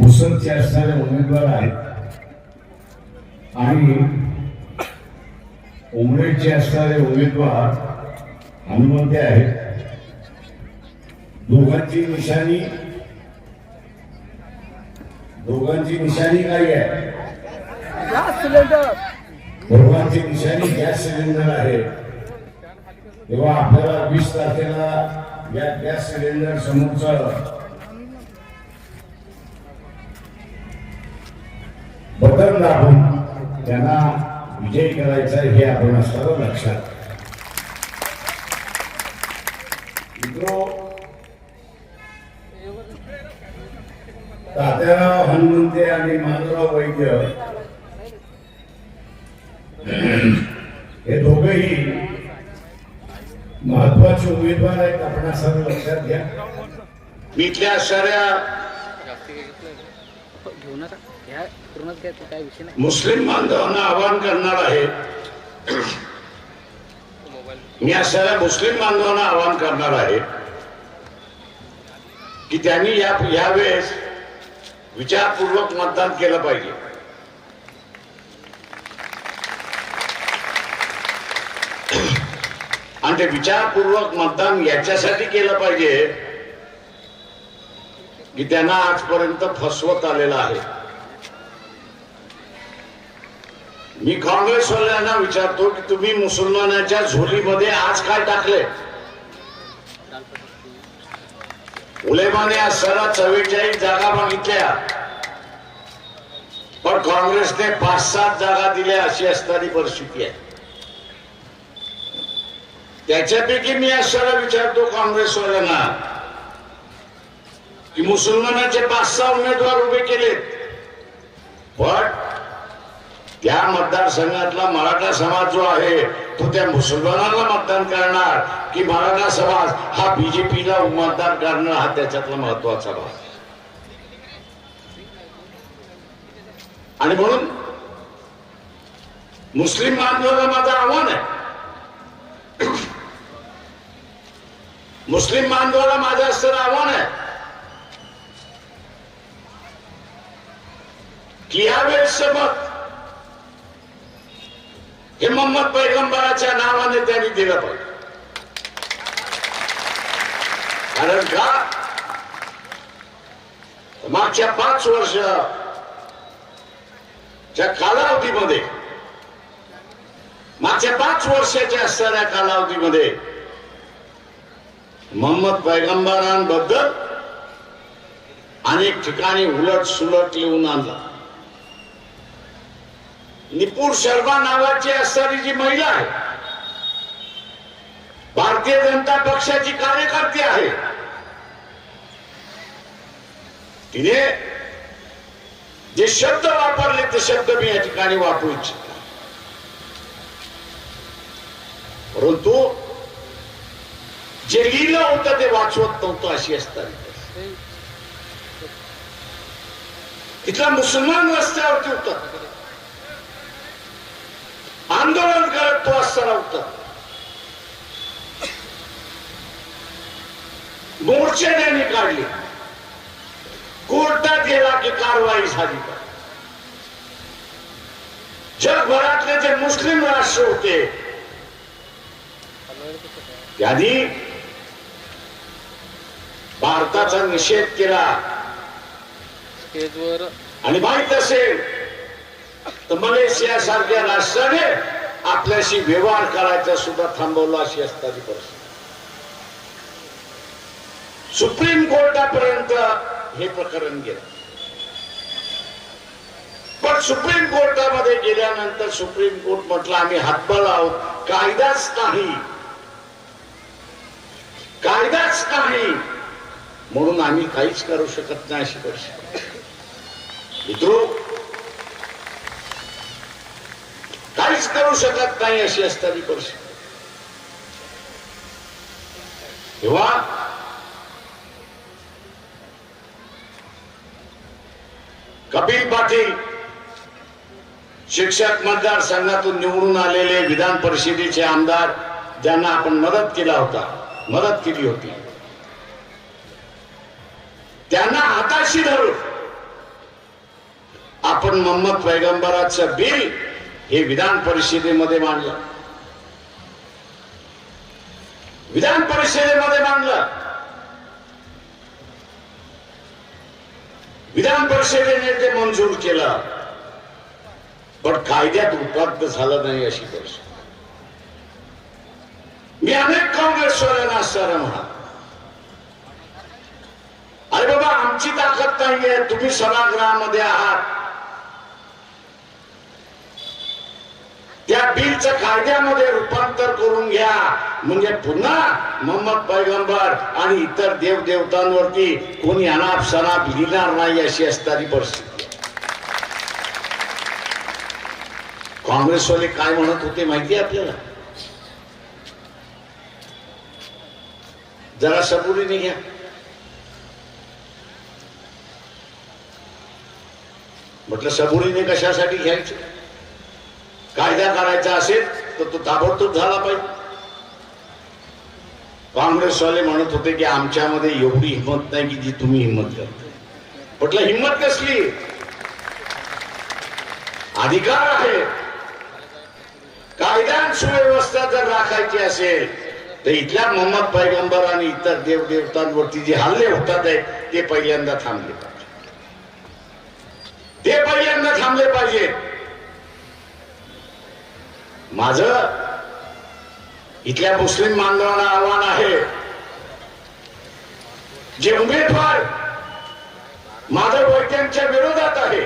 माधवराव मुसलचे असणारे उमेदवार आहेत. आणि उमरेडचे असणारे उमेदवार हनुमंते आहेत. दोघांची निशाणी दोघांची निशाणी काय आहे? दोघांची निशाणी गॅस सिलेंडर आहे. तेव्हा आपल्याला वीस तारखेला या गॅस सिलेंडर समोरचा बटन दाबून त्यांना विजय करायचा हे आपण सर्व लक्षात मित्रो तात्याराव हनुमंते आणि माधवराव वैद्य हे दोघही महत्त्वाचे उमेदवार आहेत. आपण सर्व लक्षात घ्या. इथल्या साऱ्या घेऊ नका. ह्या पूर्णच घ्या काय विषय नाही. मुस्लिम बांधवांना आवाहन करणार आहे. मी असणाऱ्या मुस्लिम बांधवांना आवाहन करणार आहे की त्यांनी या यावेळेस विचारपूर्वक मतदान केलं पाहिजे. आणि ते विचारपूर्वक मतदान याच्यासाठी केलं पाहिजे की त्यांना आजपर्यंत फसवत आलेलं आहे. मी काँग्रेसवाल्यांना विचारतो की तुम्ही मुसलमानाच्या झोलीमध्ये आज काय टाकले उलेमाने आज सरा चव्वेचाळीस जागा मागितल्या. पण काँग्रेसने पाच सात जागा दिल्या अशी असणारी परिस्थिती आहे. त्याच्यापैकी मी असं विचारतो काँग्रेसवाल्यांना. की मुसलमानाचे पाच सहा उमेदवार उभे केलेत पण त्या मतदारसंघातला मराठा समाज जो आहे तो त्या मुसलमानांना मतदान करणार की मराठा समाज हा बीजेपीला मतदान करणार हा त्याच्यातला महत्त्वाचा भाग आहे. आणि म्हणून मुस्लिम बांधवाला माझं आव्हान आहे मुस्लिम बांधवाला माझं असं आव्हान आहे की यावेळेस मत हे मोहम्मद पैगंबराच्या नावाने त्यांनी दिलं पाहिजे कारण का? मागच्या पाच वर्ष च्या कालावधीमध्ये मागच्या पाच वर्षाच्या असणाऱ्या कालावधीमध्ये मोहम्मद पैगंबरांबद्दल अनेक ठिकाणी उलट सुलट लिहून आणला. निपुण शर्मा नावाची असणारी जी महिला आहे भारतीय जनता पक्षाची कार्यकर्ती आहे. तिने जे शब्द वापरले ते शब्द मी या ठिकाणी वापरू इच्छितो. परंतु जे लिहिलं होतं ते वाचवत नव्हतं अशी असताना. तिथला मुसलमान रस्त्यावरती होता. आंदोलन करत तो असताना होता मोर्चे त्यांनी काढले. कोर्टात गेला की कारवाई झाली. जगभरातले जे मुस्लिम राष्ट्र होते त्यांनी भारताचा निषेध केला. आणि माहीत असेल तर मलेशिया सारख्या राष्ट्राने आपल्याशी व्यवहार करायचा सुद्धा थांबवला अशी असता परिस्थिती. सुप्रीम कोर्टापर्यंत हे प्रकरण गेलं. पण सुप्रीम कोर्टामध्ये गेल्यानंतर सुप्रीम कोर्ट म्हटलं आम्ही हातबळ आहोत. कायदाच नाही. कायदाच नाही. म्हणून आम्ही काहीच करू शकत नाही अशी परिस्थिती. मित्रो काहीच करू शकत नाही अशी असणारी परिस्थिती. तेव्हा कपिल पाटील शिक्षक मतदारसंघातून निवडून आलेले विधान परिषदेचे आमदार ज्यांना आपण मदत केला होता मदत केली होती. त्यांना हाताशी धरून आपण मोहम्मद पैगंबराचं बिल हे विधान परिषदेमध्ये मांडलं. विधान परिषदेमध्ये मांडलं. विधान परिषदेने ते मंजूर केलं. पण कायद्यात उपलब्ध झालं नाही अशी परिषद. मी अनेक काँग्रेसवाल्यांना असताना म्हणा अरे बाबा आमची ताकद नाहीये तुम्ही सभागृहामध्ये आहात. त्या बिलचं कायद्यामध्ये रूपांतर करून घ्या. म्हणजे पुन्हा मोहम्मद पैगंबर आणि इतर देवदेवतांवरती कोणी अनाप सनाप लिहिणार नाही अशी असणारी परिस्थिती. काँग्रेसवाले काय म्हणत होते माहिती आपल्याला? जरा सबुरीने घ्या. म्हटलं सबुरीने कशासाठी घ्यायचं? कायदा करायचा असेल तर तो ताबडतोब झाला पाहिजे. काँग्रेसवाले म्हणत होते की आमच्यामध्ये एवढी हिंमत नाही की जी तुम्ही हिंमत करता. म्हटलं हिंमत कसली? अधिकार आहे. कायदा सुव्यवस्था जर राखायची असेल तर इथल्या मोहम्मद पैगंबर आणि इतर देवदेवतांवरती जे हल्ले होतात ते पहिल्यांदा थांबले पाहिजे ते पहिल्यांदा थांबले पाहिजे माझ इथल्या मुस्लिम बांधवांना आव्हान आहे जे उमेदवार माधव वैद्यांच्या विरोधात आहे.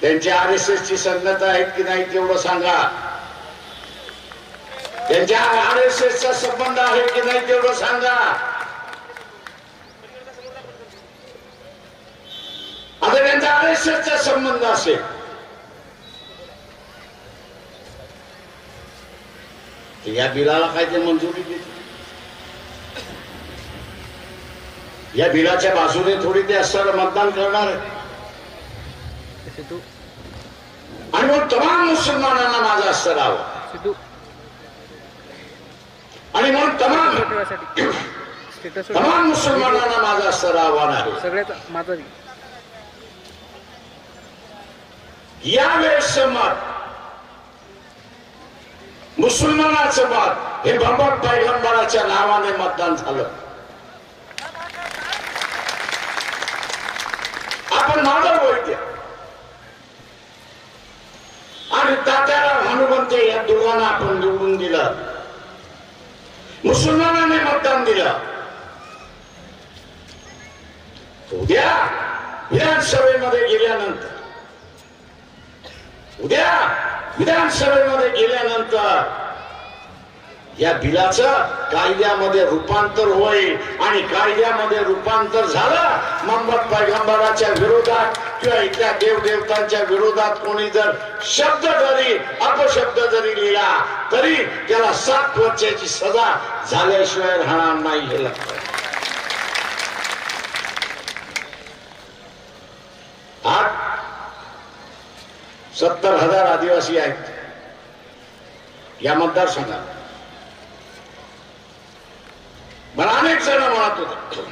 त्यांची आर एस एस ची संगत आहेत की नाही तेवढं सांगा. त्यांच्या आर एस एस चा संबंध आहे की नाही तेवढं सांगा. आता त्यांचा आर एस एस चा संबंध असेल. तर या बिलाला काय ते मंजुरी देते या बिलाच्या बाजूने थोडी ते असणारं मतदान करणार आहे. आणि मग तमाम मुसलमानांना माझा असं राहावं सिद्धू. आणि मग तमाम तमाम मुसलमानांना माझं असं आव्हान आहे. सगळ्यात माझा यावेळेस मत मुसलमानाचं मत हे मोहम्मद पैगंबराच्या नावाने मतदान झालं. आपण मानव वैद्य आणि तात्याराव हनुमंते या दोघांना आपण निवडून दिलं. मुसलमानाने मतदान दिलं. उद्या विधानसभेमध्ये गेल्यानंतर उद्या विधानसभेमध्ये गेल्यानंतर या बिलाचं कायद्यामध्ये रूपांतर होईल आणि कायद्यामध्ये रूपांतर झालं मोहम्मद पैगंबराच्या विरोधात किंवा इथल्या देवदेवतांच्या विरोधात कोणी जर शब्द जरी अपशब्द जरी लिहिला तरी त्याला सात वर्षाची सजा झाल्याशिवाय राहणार नाही हे लक्षात आज सत्तर हजार आदिवासी आहेत. या मतदारसंघात. मला अनेक जण म्हणत होते.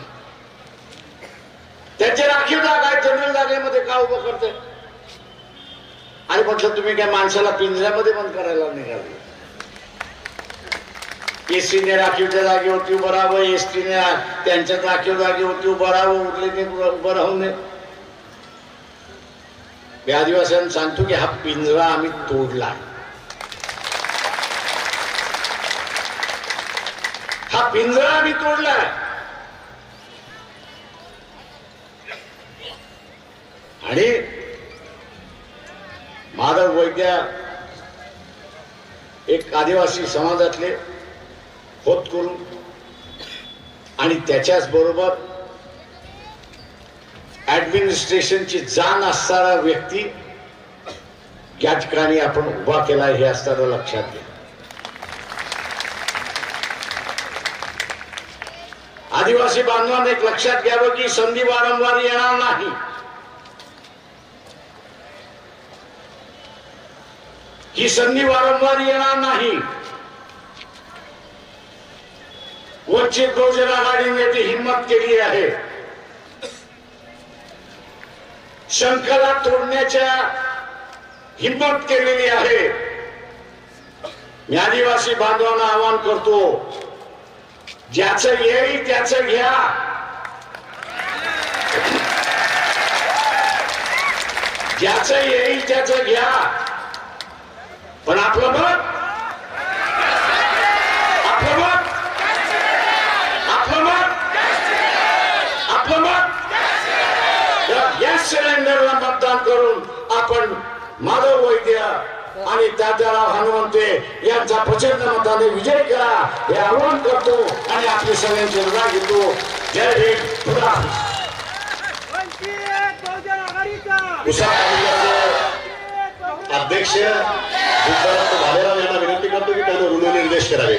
त्यांचे राखीव जागा आहेत जनरल जागेमध्ये का उभं करते? आणि म्हटलं तुम्ही काय माणसाला पिंजऱ्यामध्ये बंद करायला निघाले? एसटीने राखीवच्या जागेवरती उभं राहावं एसटीने त्यांच्यात राखीव जागेवरती उभं राहावं उरलेने उभं राहू नये मी आदिवासींना सांगतो की हा पिंजरा आम्ही तोडला. हा पिंजरा आम्ही तोडला. आणि माधव वैद्य एक आदिवासी समाजातले होत करून आणि त्याच्याच बरोबर ऍडमिनिस्ट्रेशनची जाण असणारा व्यक्ती या ठिकाणी आपण उभा केला हे असताना लक्षात घ्या. आदिवासी बांधवांना एक लक्षात घ्यावं की संधी वारंवार येणार नाही. ही संधी वारंवार येणार नाही. वंचित बहुजन आघाडीने ती हिंमत केली आहे. शंखला तोडण्याच्या हिंमत केलेली आहे. मी आदिवासी बांधवांना आवाहन करतो ज्याचं येईल त्याचं घ्या. ज्याचं येईल त्याचं घ्या. पण आपलं मत आपलं मत आपलं मत आपलं मत या गॅस सिलेंडरला मतदान करून आपण माधव वैद्य आणि तात्याराव हनुमंते यांचा प्रचंड मताने विजय करा हे आवाहन करतो आणि आपली सगळ्यांची रजा घेतो. जय भीम खुदा अध्यक्ष भालेराव यांना विनंती करतो की त्यांना ऋण निर्देश करावे.